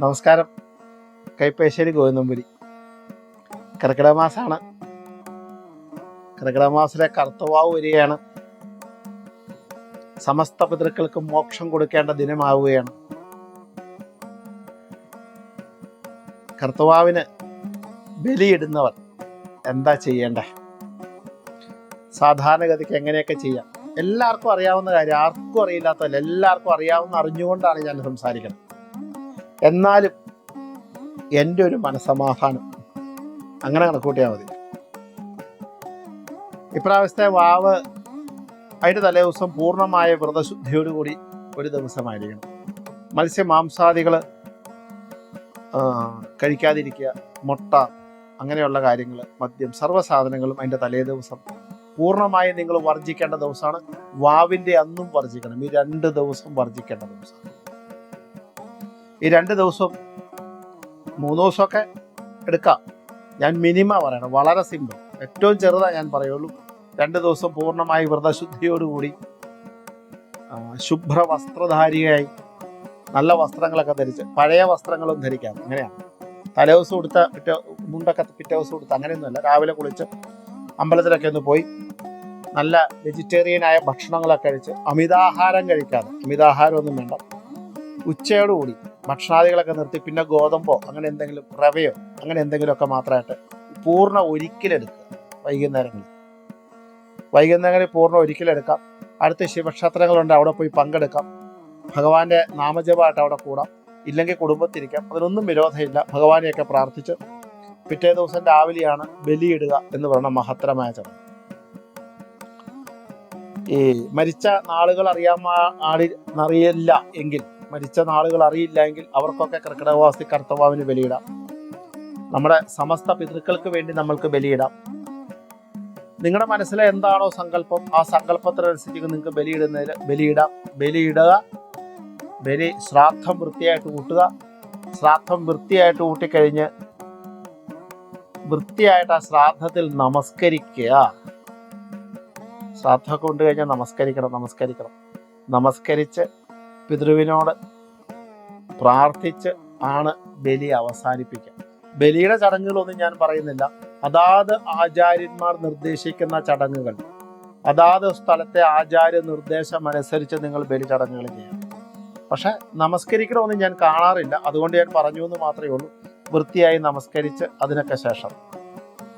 നമസ്കാരം. കൈപ്പേശ്ശേരി ഗോവിന്ദമ്പുരി കർക്കിടക മാസമാണ്. കർക്കിടക മാസത്തിലെ കർത്തവാവ് വരികയാണ്. സമസ്ത പിതൃക്കൾക്ക് മോക്ഷം കൊടുക്കേണ്ട ദിനമാവുകയാണ്. കർത്തവാവിന് ബലിയിടുന്നവർ എന്താ ചെയ്യേണ്ടേ? സാധാരണഗതിക്ക് എങ്ങനെയൊക്കെ ചെയ്യാം? എല്ലാവർക്കും അറിയാവുന്ന കാര്യം. ആർക്കും അറിയില്ലാത്തതല്ല. എല്ലാവർക്കും അറിയാവുന്ന അറിഞ്ഞുകൊണ്ടാണ് ഞാൻ സംസാരിക്കുന്നത്. എന്നാലും എന്റെ ഒരു മനസമാധാനം അങ്ങനെ കണക്കൂട്ടിയാൽ മതി. ഇപ്രാവശ്യത്തെ വാവ് അതിന്റെ തലേദിവസം പൂർണമായ വ്രതശുദ്ധിയോടുകൂടി ഒരു ദിവസമായിരിക്കണം. മത്സ്യമാംസാദികൾ കഴിക്കാതിരിക്കുക മുട്ട അങ്ങനെയുള്ള കാര്യങ്ങൾ മദ്യം സർവസാധനങ്ങളും അതിന്റെ തലേ ദിവസം പൂർണമായും നിങ്ങൾ വർജിക്കേണ്ട ദിവസമാണ്. വാവിന്റെ അന്നും വർജിക്കണം. ഈ രണ്ട് ദിവസം വർജിക്കേണ്ട ദിവസം. ഈ രണ്ട് ദിവസവും മൂന്ന് ദിവസമൊക്കെ എടുക്കാം. ഞാൻ മിനിമ പറയണം. വളരെ സിമ്പിൾ ഏറ്റവും ചെറുതാണ് ഞാൻ പറയുള്ളൂ. രണ്ട് ദിവസം പൂർണമായി വ്രതശുദ്ധിയോടുകൂടി ശുഭ്ര വസ്ത്രധാരിയായി നല്ല വസ്ത്രങ്ങളൊക്കെ ധരിച്ച് പഴയ വസ്ത്രങ്ങളും ധരിക്കാം. അങ്ങനെയാണ്. തലേദിവസം കൊടുത്ത പിറ്റേ മുണ്ടൊക്കെ പിറ്റേ ദിവസം കൊടുത്ത അങ്ങനെയൊന്നുമല്ല. രാവിലെ കുളിച്ച് അമ്പലത്തിലൊക്കെ ഒന്ന് പോയി നല്ല വെജിറ്റേറിയനായ ഭക്ഷണങ്ങളൊക്കെ കഴിച്ച് അമിതാഹാരം കഴിക്കാതെ അമിതാഹാരമൊന്നും വേണ്ട ഉച്ചയോടുകൂടി ഭക്ഷണാദികളൊക്കെ നിർത്തി പിന്നെ ഗോതമ്പോ അങ്ങനെ എന്തെങ്കിലും റവയോ അങ്ങനെ എന്തെങ്കിലുമൊക്കെ മാത്രമായിട്ട് പൂർണ ഒരിക്കലെടുക്കുക വൈകുന്നേരങ്ങളിൽ. വൈകുന്നേരങ്ങളിൽ പൂർണ ഒരിക്കലെടുക്കാം. അടുത്ത ശിവക്ഷേത്രങ്ങളുണ്ട് അവിടെ പോയി പങ്കെടുക്കാം. ഭഗവാന്റെ നാമജപമായിട്ട് അവിടെ കൂടാം. ഇല്ലെങ്കിൽ കുടുംബത്തിരിക്കാം. അതിനൊന്നും വിരോധമില്ല. ഭഗവാനെയൊക്കെ പ്രാർത്ഥിച്ച് പിറ്റേ ദിവസം രാവിലെയാണ് ബലിയിടുക എന്ന് പറയുന്ന മഹത്തരമായ ചടങ്ങ്. ഈ മരിച്ച നാളുകൾ അറിയാമ ആളി അറിയില്ല എങ്കിൽ മരിച്ച നാളുകൾ അറിയില്ല എങ്കിൽ അവർക്കൊക്കെ കർക്കിടകവാസി കർത്തവാവിന് ബലിയിടാം. നമ്മുടെ സമസ്ത പിതൃക്കൾക്ക് വേണ്ടി നമ്മൾക്ക് ബലിയിടാം. നിങ്ങളുടെ മനസ്സിലെ എന്താണോ സങ്കല്പം ആ സങ്കല്പത്തിനനുസരിച്ച് നിങ്ങൾക്ക് ബലിയിടുന്നതിൽ ബലിയിടാം. ബലിയിടുക ബലി ശ്രാദ്ധം വൃത്തിയായിട്ട് കൂട്ടുക ശ്രാദ്ധം വൃത്തിയായിട്ട് കൂട്ടിക്കഴിഞ്ഞ് വൃത്തിയായിട്ട് ആ ശ്രാദ്ധത്തിൽ നമസ്കരിക്കുക. ശ്രാദ്ധമൊക്കെ കൊണ്ടുകഴിഞ്ഞാൽ നമസ്കരിക്കണം നമസ്കരിക്കണം. നമസ്കരിച്ച് പിതൃവിനോട് പ്രാർത്ഥിച്ച് ആണ് ബലി അവസാനിപ്പിക്കുക. ബലിയുടെ ചടങ്ങുകളൊന്നും ഞാൻ പറയുന്നില്ല. അതാത് ആചാര്യന്മാർ നിർദ്ദേശിക്കുന്ന ചടങ്ങുകൾ. അതാത് സ്ഥലത്തെ ആചാര്യ നിർദ്ദേശം അനുസരിച്ച് നിങ്ങൾ ബലി ചടങ്ങുകൾ ചെയ്യാം പക്ഷെ നമസ്കരിക്കണമെന്ന് ഞാൻ കാണാറില്ല. അതുകൊണ്ട് ഞാൻ പറഞ്ഞു എന്ന് മാത്രമേ ഉള്ളൂ. വൃത്തിയായി നമസ്കരിച്ച് അതിനൊക്കെ ശേഷം.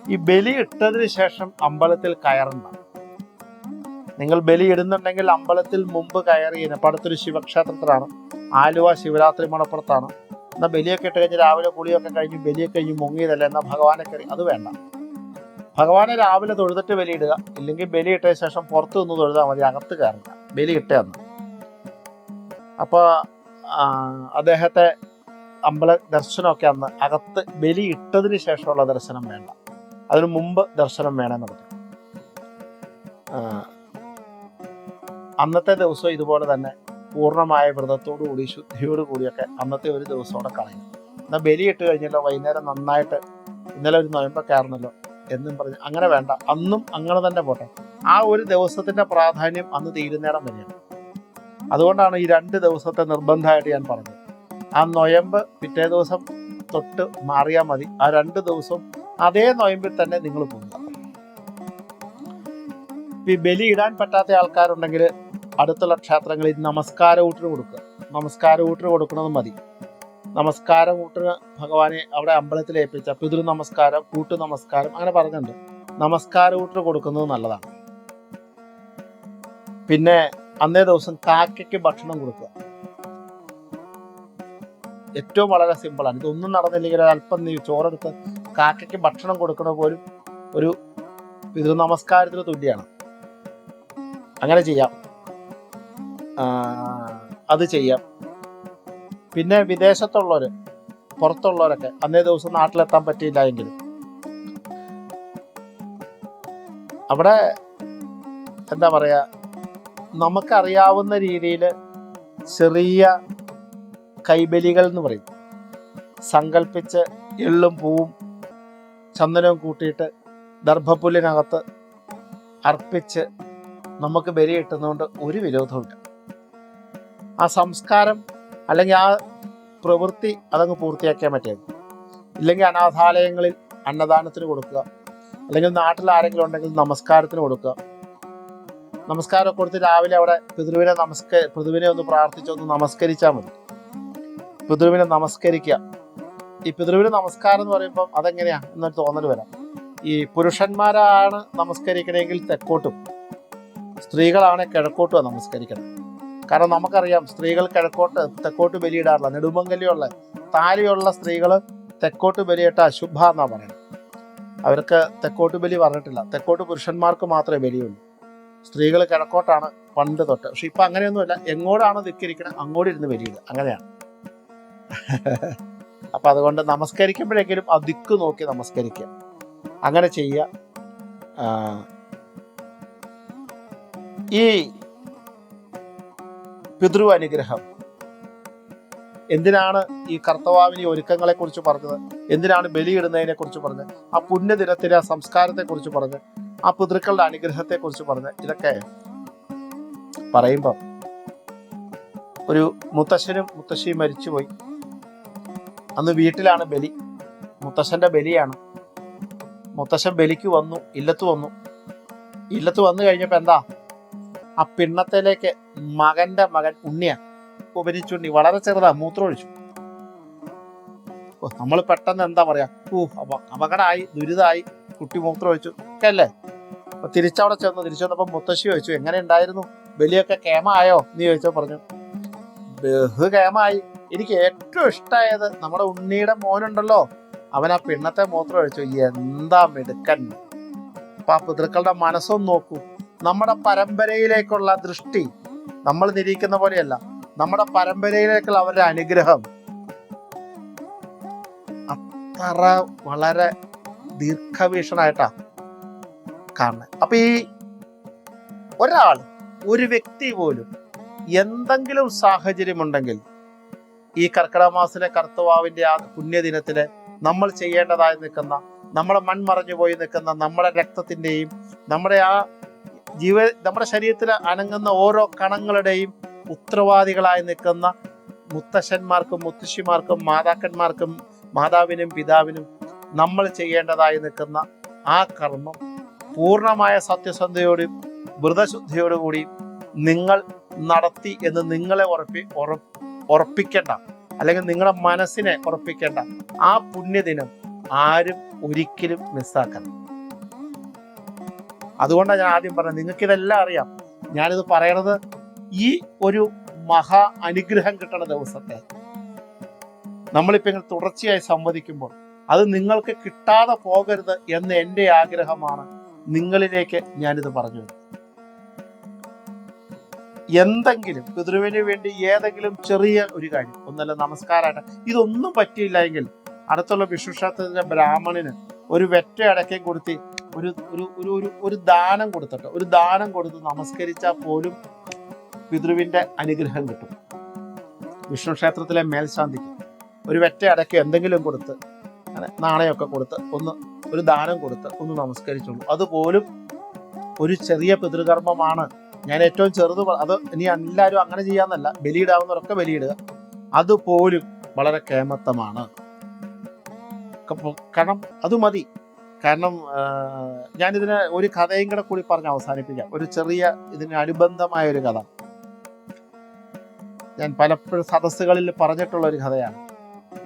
ഈ ബലി ഇട്ടതിന് ശേഷം അമ്പലത്തിൽ കയറണ്ട. നിങ്ങൾ ബലിയിടുന്നുണ്ടെങ്കിൽ അമ്പലത്തിൽ മുമ്പ് കയറി പടുത്തൊരു ശിവക്ഷേത്രത്തിലാണ് ആലുവ ശിവരാത്രി മണപ്പുറത്താണ്. എന്നാൽ ബലിയൊക്കെ ഇട്ട് കഴിഞ്ഞ് രാവിലെ കുളിയൊക്കെ കഴിഞ്ഞ് ബലിയൊക്കെ കഴിഞ്ഞ് മുങ്ങിയതല്ല എന്നാൽ ഭഗവാനെ കയറി. അത് വേണ്ട. ഭഗവാനെ രാവിലെ തൊഴുതിട്ട് ബലിയിടുക ഇല്ലെങ്കിൽ ബലിയിട്ടതിന് ശേഷം പുറത്തു നിന്ന് തൊഴുതാൽ മതി അകത്ത് കയറില്ല. ബലി ഇട്ടതെന്ന് അപ്പോൾ അദ്ദേഹത്തെ അമ്പല ദർശനമൊക്കെ അന്ന് അകത്ത് ബലി ഇട്ടതിന് ശേഷമുള്ള ദർശനം വേണ്ട. അതിനു മുമ്പ് ദർശനം വേണമെന്ന് പറഞ്ഞു ആ, അന്നത്തെ ദിവസം ഇതുപോലെ തന്നെ പൂർണമായ വ്രതത്തോടു കൂടി ശുദ്ധിയോടു കൂടിയൊക്കെ അന്നത്തെ ഒരു ദിവസത്തോടെ കളയും. എന്നാൽ ബലി ഇട്ട് കഴിഞ്ഞല്ലോ വൈകുന്നേരം നന്നായിട്ട് ഇന്നലെ ഒരു നോയമ്പൊക്കെ ആയിരുന്നല്ലോ എന്നും പറഞ്ഞ് അങ്ങനെ വേണ്ട അന്നും അങ്ങനെ തന്നെ പോട്ടെ. ആ ഒരു ദിവസത്തിന്റെ പ്രാധാന്യം അന്ന് തീരുന്നേരം വരെയാണ്. അതുകൊണ്ടാണ് ഈ രണ്ട് ദിവസത്തെ നിർബന്ധമായിട്ട് ഞാൻ പറഞ്ഞത്. ആ നൊയമ്പ് പിറ്റേ ദിവസം തൊട്ട് മാറിയാൽ മതി. ആ രണ്ട് ദിവസവും അതേ നൊയമ്പിൽ തന്നെ നിങ്ങൾ പോകുക. ഈ ബലി ഇടാൻ പറ്റാത്ത ആൾക്കാരുണ്ടെങ്കിൽ അടുത്തുള്ള ക്ഷേത്രങ്ങളിൽ നമസ്കാര ഊട്ടിന് കൊടുക്കുക. നമസ്കാര ഊട്ടിന് കൊടുക്കുന്നത് മതി. നമസ്കാരം കൂട്ടിന് ഭഗവാനെ അവിടെ അമ്പലത്തിൽ ഏൽപ്പിച്ച പിതൃ നമസ്കാരം കൂട്ടു നമസ്കാരം അങ്ങനെ പറഞ്ഞിട്ടുണ്ട്. നമസ്കാര ഊട്ടിന് കൊടുക്കുന്നത് നല്ലതാണ്. പിന്നെ അന്നേ ദിവസം കാക്കയ്ക്ക് ഭക്ഷണം കൊടുക്കുക. ഏറ്റവും വളരെ സിമ്പിളാണ് ഇതൊന്നും നടന്നില്ലെങ്കിൽ അല്പം നീ ചോറെടുത്ത് കാക്കയ്ക്ക് ഭക്ഷണം കൊടുക്കണ പോലും ഒരു പിതൃ നമസ്കാരത്തിന് തുല്യമാണ്. അങ്ങനെ ചെയ്യാം. അത് ചെയ്യാം. പിന്നെ വിദേശത്തുള്ളവർ പുറത്തുള്ളവരൊക്കെ അന്നേ ദിവസം നാട്ടിലെത്താൻ പറ്റിയില്ല എങ്കിൽ അവിടെ എന്താ പറയുക നമുക്കറിയാവുന്ന രീതിയിൽ ചെറിയ കൈബലികൾ എന്ന് പറയും. സങ്കല്പിച്ച് എള്ളും പൂവും ചന്ദനവും കൂട്ടിയിട്ട് ദർഭപ്പുല്ലിനകത്ത് അർപ്പിച്ച് നമുക്ക് ബലി കിട്ടുന്നതുകൊണ്ട് ഒരു വിരോധവുമില്ല. ആ സംസ്കാരം അല്ലെങ്കിൽ ആ പ്രവൃത്തി അതങ്ങ് പൂർത്തിയാക്കിയാൽ പറ്റിയത് ഇല്ലെങ്കിൽ അനാഥാലയങ്ങളിൽ അന്നദാനത്തിന് കൊടുക്കുക. അല്ലെങ്കിൽ നാട്ടിൽ ആരെങ്കിലും ഉണ്ടെങ്കിൽ നമസ്കാരത്തിന് കൊടുക്കുക. നമസ്കാരം കൊടുത്ത് രാവിലെ അവിടെ പിതൃവിനെ നമസ്ക പിതൃവിനെ ഒന്ന് പ്രാർത്ഥിച്ചൊന്ന് നമസ്കരിച്ചാൽ മതി. പിതൃവിനെ നമസ്കരിക്കുക. ഈ പിതൃവിന് നമസ്കാരം എന്ന് പറയുമ്പോൾ അതെങ്ങനെയാ? എന്നൊരു തോന്നൽ വരാം. ഈ പുരുഷന്മാരാണ് നമസ്കരിക്കണമെങ്കിൽ തെക്കോട്ടും. സ്ത്രീകളാണ് കിഴക്കോട്ടും നമസ്കരിക്കണം. കാരണം നമുക്കറിയാം സ്ത്രീകൾ കിഴക്കോട്ട് തെക്കോട്ട് ബലിയിടാറില്ല. നെടുമങ്കലിയുള്ള താലിയുള്ള സ്ത്രീകൾ തെക്കോട്ട് ബലിയിട്ട അശുഭ എന്നാ പറയുന്നത്. അവർക്ക് തെക്കോട്ട് ബലി പറഞ്ഞിട്ടില്ല. തെക്കോട്ട് പുരുഷന്മാർക്ക് മാത്രമേ ബലിയുള്ളൂ. സ്ത്രീകൾ കിഴക്കോട്ടാണ് പണ്ട് തൊട്ട്. പക്ഷെ ഇപ്പൊ അങ്ങനെയൊന്നുമില്ല. എങ്ങോട്ടാണ് ധിക്കരിക്കണം അങ്ങോട്ട് ഇരുന്ന് ബലിയിടുക. അങ്ങനെയാണ്. അപ്പൊ അതുകൊണ്ട് നമസ്കരിക്കുമ്പോഴെങ്കിലും ആ ദിക്ക് നോക്കി നമസ്കരിക്കുക. അങ്ങനെ ചെയ്യുക. ഈ പിതൃ അനുഗ്രഹം എന്തിനാണ് ഈ കർത്തവാവിനി ഒരുക്കങ്ങളെ കുറിച്ച് പറഞ്ഞത്? എന്തിനാണ് ബലിയിടുന്നതിനെ കുറിച്ച് പറഞ്ഞത്? ആ പുണ്യദിനത്തിലെ ആ സംസ്കാരത്തെ കുറിച്ച് പറഞ്ഞ് ആ പിതൃക്കളുടെ അനുഗ്രഹത്തെ കുറിച്ച് പറഞ്ഞ് ഇതൊക്കെ പറയുമ്പം ഒരു മുത്തശ്ശനും മുത്തശ്ശിയും മരിച്ചുപോയി. അന്ന് വീട്ടിലാണ് ബലി. മുത്തശ്ശന്റെ ബലിയാണ്. മുത്തശ്ശൻ ബലിക്ക് വന്നു ഇല്ലത്ത് വന്നു. ഇല്ലത്ത് വന്നു കഴിഞ്ഞപ്പോ എന്താ? ആ പിണ്ണത്തിലേക്ക് മകന്റെ മകൻ ഉണ്ണിയ ഉപരിച്ചുണ്ണി. വളരെ ചെറുതാ മൂത്രമൊഴിച്ചു. നമ്മൾ പെട്ടെന്ന് എന്താ പറയാ? ഊ അപ അപകടമായി ദുരിതമായി കുട്ടി മൂത്രമൊഴിച്ചു. ഒക്കെ അല്ലേ? അപ്പൊ തിരിച്ചവിടെ ചെന്നു. തിരിച്ചു വന്നപ്പോ മുത്തശ്ശി ചോദിച്ചു എങ്ങനെ ഉണ്ടായിരുന്നു? ബലിയൊക്കെ കേമായോ? നീ ചോദിച്ചോ പറഞ്ഞു ബഹു കേമായി. എനിക്ക് ഏറ്റവും ഇഷ്ടമായത് നമ്മുടെ ഉണ്ണിയുടെ മോനുണ്ടല്ലോ. അവൻ ആ പിണ്ണത്തെ മൂത്രം ഒഴിച്ചു എന്താ മിടുക്കൻ? അപ്പൊ ആ പിതൃക്കളുടെ മനസ്സൊന്ന് നോക്കൂ. നമ്മുടെ പരമ്പരയിലേക്കുള്ള ദൃഷ്ടി നമ്മൾ നിരീക്കുന്ന പോലെയല്ല. നമ്മുടെ പരമ്പരയിലേക്കുള്ള അവരുടെ അനുഗ്രഹം അത്ര വളരെ ദീർഘവീക്ഷണായിട്ടാ കാണുന്നത് അപ്പൊ ഈ ഒരാൾ ഒരു വ്യക്തി പോലും എന്തെങ്കിലും സാഹചര്യമുണ്ടെങ്കിൽ ഈ കർക്കിടമാസിലെ മാസത്തിലെ കർത്തവാവിന്റെ ആ പുണ്യദിനത്തിൽ നമ്മൾ ചെയ്യേണ്ടതായി നിൽക്കുന്ന നമ്മുടെ മൺമറഞ്ഞു പോയി നിൽക്കുന്ന നമ്മുടെ രക്തത്തിന്റെയും നമ്മുടെ ആ ജീവ നമ്മുടെ ശരീരത്തിൽ അനങ്ങുന്ന ഓരോ കണങ്ങളുടെയും ഉത്തരവാദികളായി നിൽക്കുന്ന മുത്തശ്ശന്മാർക്കും മുത്തശ്ശിമാർക്കും മാതാക്കന്മാർക്കും മാതാവിനും പിതാവിനും നമ്മൾ ചെയ്യേണ്ടതായി നിൽക്കുന്ന ആ കർമ്മം പൂർണമായ സത്യസന്ധയോടും വ്രതശുദ്ധിയോടുകൂടി നിങ്ങൾ നടത്തി എന്ന് നിങ്ങളെ ഉറപ്പി ഉറ- ഉറപ്പിക്കേണ്ട. അല്ലെങ്കിൽ നിങ്ങളുടെ മനസ്സിനെ ഉറപ്പിക്കേണ്ട ആ പുണ്യദിനം ആരും ഒരിക്കലും മിസ്സാക്കണം അതുകൊണ്ടാണ് ഞാൻ ആദ്യം പറഞ്ഞത്. നിങ്ങൾക്ക് ഇതെല്ലാം അറിയാം. ഞാനിത് പറയണത് ഈ ഒരു മഹാ അനുഗ്രഹം കിട്ടണ ദിവസത്തെ. നമ്മളിപ്പോ ഇങ്ങനെ തുടർച്ചയായി സംവദിക്കുമ്പോൾ അത് നിങ്ങൾക്ക് കിട്ടാതെ പോകരുത് എന്ന് എന്റെ ആഗ്രഹമാണ്. നിങ്ങളിലേക്ക് ഞാനിത് പറഞ്ഞു എന്തെങ്കിലും പിതൃവിന് വേണ്ടി ഏതെങ്കിലും ചെറിയ ഒരു കാര്യം ഒന്നല്ല നമസ്കാരമായിട്ട് ഇതൊന്നും പറ്റിയില്ല എങ്കിൽ അടുത്തുള്ള വിഷ്ണുക്ഷേത്രത്തിലെ ബ്രാഹ്മണന് ഒരു വെറ്റ അടക്കം കൊടുത്ത് ഒരു ഒരു ഒരു ഒരു ഒരു ദാനം കൊടുത്തിട്ട് ഒരു ദാനം കൊടുത്ത് നമസ്കരിച്ചാൽ പോലും പിതൃവിന്റെ അനുഗ്രഹം കിട്ടും. വിഷ്ണു ക്ഷേത്രത്തിലെ മേൽശാന്തിക്ക് ഒരു വെറ്റ അടയ്ക്ക് എന്തെങ്കിലും കൊടുത്ത് നാണയമൊക്കെ കൊടുത്ത് ഒന്ന് ഒരു ദാനം കൊടുത്ത് ഒന്ന് നമസ്കരിച്ചോളൂ. അതുപോലും ഒരു ചെറിയ പിതൃകർമ്മമാണ്. ഞാൻ ഏറ്റവും ചെറുത് അത് ഇനി എല്ലാവരും അങ്ങനെ ചെയ്യാന്നല്ല ബലിയിടാവുന്നവരൊക്കെ ബലിയിടുക. അതുപോലും വളരെ കേമത്തമാണ്. കാരണം അത് മതി. കാരണം ഞാനിതിന് ഒരു കഥയും കൂടെ കൂടി പറഞ്ഞ് അവസാനിപ്പിക്കാം. ഒരു ചെറിയ ഇതിന് അനുബന്ധമായ ഒരു കഥ. ഞാൻ പലപ്പോഴും സദസ്സുകളിൽ പറഞ്ഞിട്ടുള്ള ഒരു കഥയാണ്.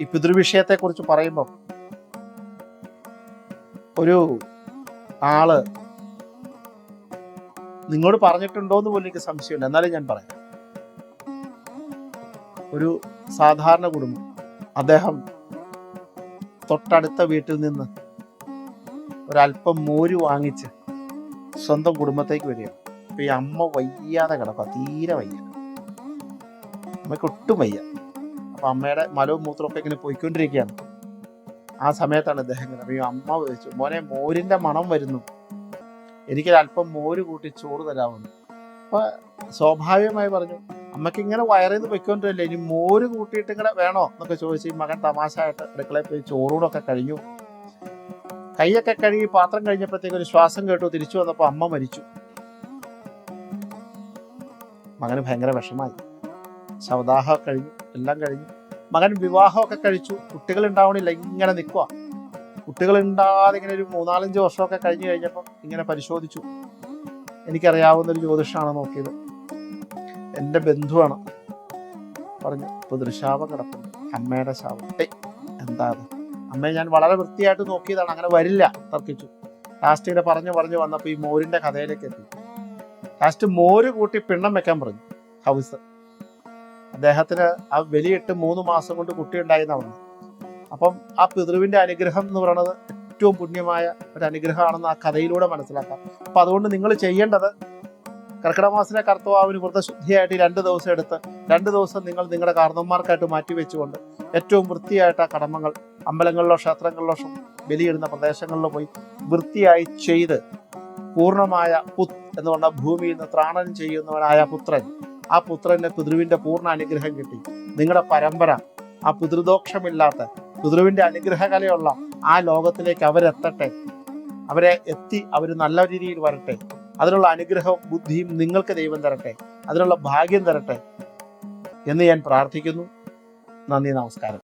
ഈ പിതൃവിഷയത്തെ കുറിച്ച് പറയുമ്പോൾ ഒരു ആൾ നിങ്ങളോട് പറഞ്ഞിട്ടുണ്ടോ എന്ന് പോലും എനിക്ക് സംശയമുണ്ട് എന്നാലും ഞാൻ പറയാം. ഒരു സാധാരണ കുടുംബം. അദ്ദേഹം തൊട്ടടുത്ത വീട്ടിൽ നിന്ന് ഒരല്പം മോര് വാങ്ങിച്ച് സ്വന്തം കുടുംബത്തേക്ക് വരികയാണ് അപ്പം ഈ അമ്മ വയ്യാതെ കിടക്കുക തീരെ വയ്യ. അമ്മയ്ക്ക് ഒട്ടും വയ്യ. അപ്പം അമ്മയുടെ മലവും മൂത്രമൊക്കെ ഇങ്ങനെ പോയിക്കൊണ്ടിരിക്കുകയാണ്. ആ സമയത്താണ് ഇദ്ദേഹം അപ്പൊ ഈ അമ്മ ചോദിച്ചു മോനെ മോരിന്റെ മണം വരുന്നു. എനിക്കൊരല്പം മോര് കൂട്ടി ചോറ് തരാമെന്ന് അപ്പോൾ സ്വാഭാവികമായി പറഞ്ഞു അമ്മയ്ക്ക് ഇങ്ങനെ വയറിൽ നിന്ന് പൊയ്ക്കൊണ്ടിരില്ലേ ഇനി മോര് കൂട്ടിയിട്ട് ഇങ്ങനെ വേണോ? എന്നൊക്കെ ചോദിച്ച് ഈ മകൻ തമാശ ആയിട്ട് അടുക്കളയിൽ പോയി ചോറൂടൊക്കെ കഴിഞ്ഞു. കൈയൊക്കെ കഴുകി പാത്രം കഴിഞ്ഞപ്പോഴത്തേക്ക് ഒരു ശ്വാസം കേട്ടു. തിരിച്ചു വന്നപ്പോൾ അമ്മ മരിച്ചു. മകന് ഭയങ്കര വിഷമായി. ശവദാഹം കഴിഞ്ഞു എല്ലാം കഴിഞ്ഞു. മകൻ വിവാഹമൊക്കെ കഴിച്ചു. കുട്ടികൾ ഉണ്ടാവണില്ല ഇങ്ങനെ നിൽക്കുക കുട്ടികൾ ഉണ്ടാകാതെ ഇങ്ങനെ ഒരു മൂന്നാലഞ്ച് വർഷമൊക്കെ കഴിഞ്ഞു കഴിഞ്ഞപ്പം ഇങ്ങനെ പരിശോധിച്ചു. എനിക്കറിയാവുന്ന ഒരു ജ്യോതിഷമാണ് നോക്കിയത്. എന്റെ ബന്ധുവാണ് പറഞ്ഞു പിതൃശാപം കിടപ്പുണ്ട്. അമ്മയുടെ ശാപം എന്താ അത്? അമ്മയെ ഞാൻ വളരെ വൃത്തിയായിട്ട് നോക്കിയതാണ്. അങ്ങനെ വരില്ല തർക്കിച്ചു. ലാസ്റ്റ് ഇങ്ങനെ പറഞ്ഞു പറഞ്ഞു വന്നപ്പോൾ ഈ മോരിന്റെ കഥയിലേക്ക് എത്തി. ലാസ്റ്റ് മോര് കൂട്ടി പിണ്ണം വെക്കാൻ പറഞ്ഞു ഹൗസ്. അദ്ദേഹത്തിന് ആ വലിയിട്ട് മൂന്ന് മാസം കൊണ്ട് കുട്ടി ഉണ്ടായിരുന്നവണ് അപ്പം ആ പിതൃവിന്റെ അനുഗ്രഹം എന്ന് പറയുന്നത് ഏറ്റവും പുണ്യമായ ഒരു അനുഗ്രഹമാണെന്ന് ആ കഥയിലൂടെ മനസ്സിലാക്കാം. അപ്പൊ അതുകൊണ്ട് നിങ്ങൾ ചെയ്യേണ്ടത് കർക്കിടമാസിനെ കർത്തവാവിന് വ്രതശുദ്ധിയായിട്ട് രണ്ട് ദിവസം എടുത്ത് രണ്ട് ദിവസം നിങ്ങൾ നിങ്ങളുടെ കാർന്നന്മാർക്കായിട്ട് മാറ്റി വെച്ചുകൊണ്ട് ഏറ്റവും വൃത്തിയായിട്ട് ആ കടമകൾ അമ്പലങ്ങളിലോ ക്ഷേത്രങ്ങളിലോ ബലിയിടുന്ന പ്രദേശങ്ങളിലോ പോയി വൃത്തിയായി ചെയ്ത് പൂർണമായ പുത് എന്ന് പറഞ്ഞ ഭൂമിയിൽ നിന്ന് ത്രാണനം ചെയ്യുന്നവനായ പുത്രൻ. ആ പുത്രന്റെ പിതൃവിന്റെ പൂർണ അനുഗ്രഹം കിട്ടി. നിങ്ങളുടെ പരമ്പര ആ പിതൃദോഷമില്ലാത്ത പിതൃവിന്റെ അനുഗ്രഹകലയുള്ള ആ ലോകത്തിലേക്ക് അവരെത്തട്ടെ. അവരെ എത്തി അവർ നല്ല രീതിയിൽ വരട്ടെ. അതിനുള്ള അനുഗ്രഹവും ബുദ്ധിയും നിങ്ങൾക്ക് ദൈവം തരട്ടെ. അതിനുള്ള ഭാഗ്യം തരട്ടെ എന്ന് ഞാൻ പ്രാർത്ഥിക്കുന്നു. നന്ദി നമസ്കാരം.